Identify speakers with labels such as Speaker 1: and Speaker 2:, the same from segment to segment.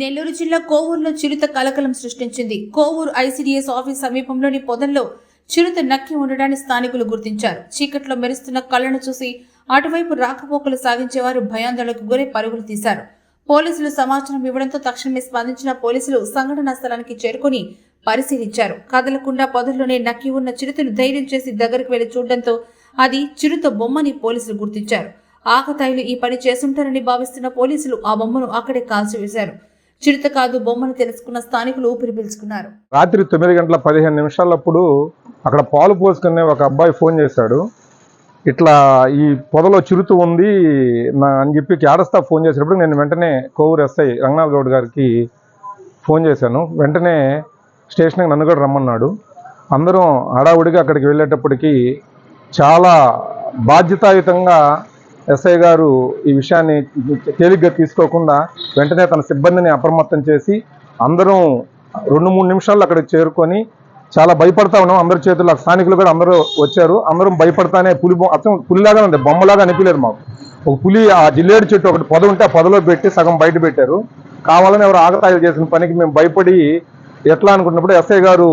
Speaker 1: నెల్లూరు జిల్లా కోవూరులో చిరుత కలకలం సృష్టించింది. కోవూరు ఐసీడీఎస్ ఆఫీస్ సమీపంలోని పొదల్లో చిరుత నక్కి ఉండడాన్ని స్థానికులు గుర్తించారు. చీకట్లో మెరుస్తున్న కళ్ళను చూసి అటువైపు రాకపోకలు సాగించేవారు భయాందోళనకు గురై పరుగులు తీశారు. పోలీసులు సమాచారం ఇవ్వడంతో తక్షణమే స్పందించిన పోలీసులు సంఘటనా స్థలానికి చేరుకుని పరిశీలించారు. కదలకుండా పొదల్లోనే నక్కి ఉన్న చిరుతను ధైర్యం చేసి దగ్గరికి వెళ్ళి చూడడంతో అది చిరుత బొమ్మని పోలీసులు గుర్తించారు. ఆకతాయిలు ఈ పని చేస్తుంటారని భావిస్తున్న పోలీసులు ఆ బొమ్మను అక్కడే కాల్చివేశారు. చిరుత కాదు బొమ్మను తెలుసుకున్న స్థానికులు ఊపిరి పీల్చుకున్నారు.
Speaker 2: రాత్రి తొమ్మిది గంటల పదిహేను నిమిషాలప్పుడు అక్కడ పాలు పోసుకునే ఒక అబ్బాయి ఫోన్ చేశాడు. ఇట్లా ఈ పొదలో చిరుత ఉంది నా అని చెప్పి క్యాడస్తా ఫోన్ చేసినప్పుడు నేను వెంటనే కోవూరు ఎస్ఐ రంగనాథ్ గౌడ్ గారికి ఫోన్ చేశాను. వెంటనే స్టేషన్కి నన్ను కూడా రమ్మన్నాడు. అందరం హడావుడిగా అక్కడికి వెళ్ళేటప్పటికి చాలా బాధ్యతాయుతంగా ఎస్ఐ గారు ఈ విషయాన్ని తేలిగ్గా తీసుకోకుండా వెంటనే తన సిబ్బందిని అప్రమత్తం చేసి అందరం రెండు మూడు నిమిషాల్లో అక్కడికి చేరుకొని చాలా భయపడతా ఉన్నాం. అందరి చేతుల్లో స్థానికులు కూడా అందరూ వచ్చారు. అందరం భయపడతానే పులి బొమ్మ పులిలాగా ఉంది. బొమ్మలాగా అనిపించలేదు మాకు. ఒక పులి ఆ జిల్లేడు చెట్టు ఒకటి పొద ఉంటే ఆ పొదలో పెట్టి సగం బయట పెట్టారు. కావాలని ఎవరు ఆగతాయిలు చేసిన పనికి మేము భయపడి ఎట్లా అనుకున్నప్పుడు ఎస్ఐ గారు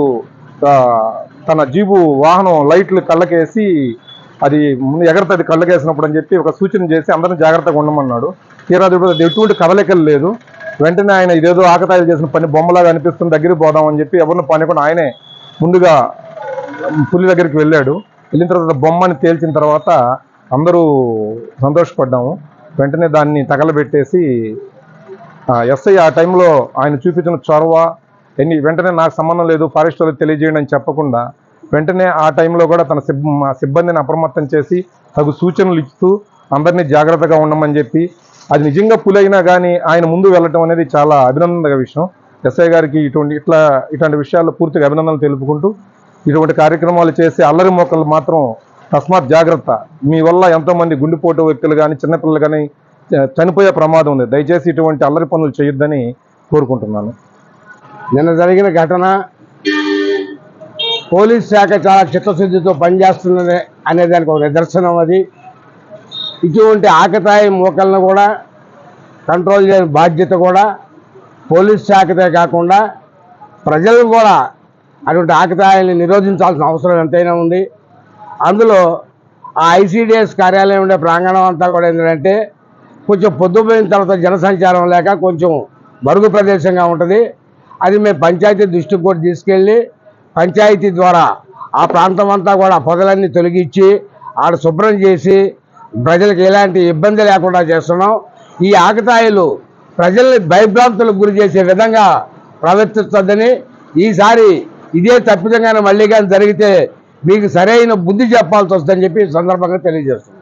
Speaker 2: తన జీబు వాహనం లైట్లు కళ్ళకేసి అది ముందు ఎగరతది కళ్ళకేసినప్పుడు అని చెప్పి ఒక సూచన చేసి అందరం జాగ్రత్తగా ఉండమన్నాడు. తీరా చూడు అది ఎటువంటి కదలికలు లేదు. వెంటనే ఆయన ఇదేదో ఆకతాయిలు చేసిన పని బొమ్మలాగా అనిపిస్తుంది దగ్గరికి పోదామని చెప్పి ఎవరిని పనికుండా ఆయనే ముందుగా పులి దగ్గరికి వెళ్ళాడు. వెళ్ళిన తర్వాత బొమ్మని తేల్చిన తర్వాత అందరూ సంతోషపడ్డాము. వెంటనే దాన్ని తగలబెట్టేసి ఆ, ఎస్ఐ ఆ టైంలో ఆయన చూపించిన చొరవ ఎన్ని వెంటనే నాకు సంబంధం లేదు ఫారెస్ట్ వాళ్ళకి తెలియజేయండి అని చెప్పకుండా వెంటనే ఆ టైంలో కూడా తన సిబ్బ సిబ్బందిని అప్రమత్తం చేసి తగు సూచనలు ఇస్తూ అందరినీ జాగ్రత్తగా ఉండమని చెప్పి అది నిజంగా పులి అయినా కానీ ఆయన ముందు వెళ్ళటం అనేది చాలా అభినందన విషయం. ఎస్ఐ గారికి ఇటువంటి ఇట్లా ఇటువంటి విషయాల్లో పూర్తిగా అభినందనలు తెలుపుకుంటూ ఇటువంటి కార్యక్రమాలు చేసి అల్లరి మొక్కలు మాత్రం తస్మాత్ జాగ్రత్త. మీ వల్ల ఎంతోమంది గుండెపోటు వ్యక్తులు కానీ చిన్నపిల్లలు కానీ చ- చనిపోయే ప్రమాదం ఉంది. దయచేసి ఇటువంటి అల్లరి పనులు చేయొద్దని కోరుకుంటున్నాను.
Speaker 3: నిన్న జరిగిన ఘటన పోలీస్ శాఖ చాలా చిత్తశుద్ధితో పనిచేస్తున్నది అనే దానికి ఒక నిదర్శనం అది. ఇటువంటి ఆకతాయి మూకలను కూడా కంట్రోల్ చేయని బాధ్యత కూడా పోలీస్ శాఖతే కాకుండా ప్రజలు కూడా అటువంటి ఆకతాయాన్ని నిరోధించాల్సిన అవసరం ఎంతైనా ఉంది. అందులో ఆ ఐసీడిఎస్ కార్యాలయం ఉండే ప్రాంగణం అంతా కూడా ఏంటంటే కొంచెం పొద్దుపోయిన తర్వాత జనసంచారం లేక కొంచెం మరుగు ప్రదేశంగా ఉంటుంది. అది మేము పంచాయతీ దృష్టికి కూడా తీసుకెళ్ళి పంచాయతీ ద్వారా ఆ ప్రాంతం అంతా కూడా పొదలన్నీ తొలగించి ఆడ శుభ్రం చేసి ప్రజలకు ఎలాంటి ఇబ్బంది లేకుండా చేస్తున్నాం. ఈ ఆకతాయిలు ప్రజల్ని భయభ్రాంతులకు గురి చేసే విధంగా ప్రవర్తిస్తుందని ఈసారి ఇదే తప్పిదంగానే మళ్ళీ కానీ జరిగితే మీకు సరైన బుద్ధి చెప్పాల్సి వస్తుందని చెప్పి సందర్భంగా తెలియజేస్తున్నాం.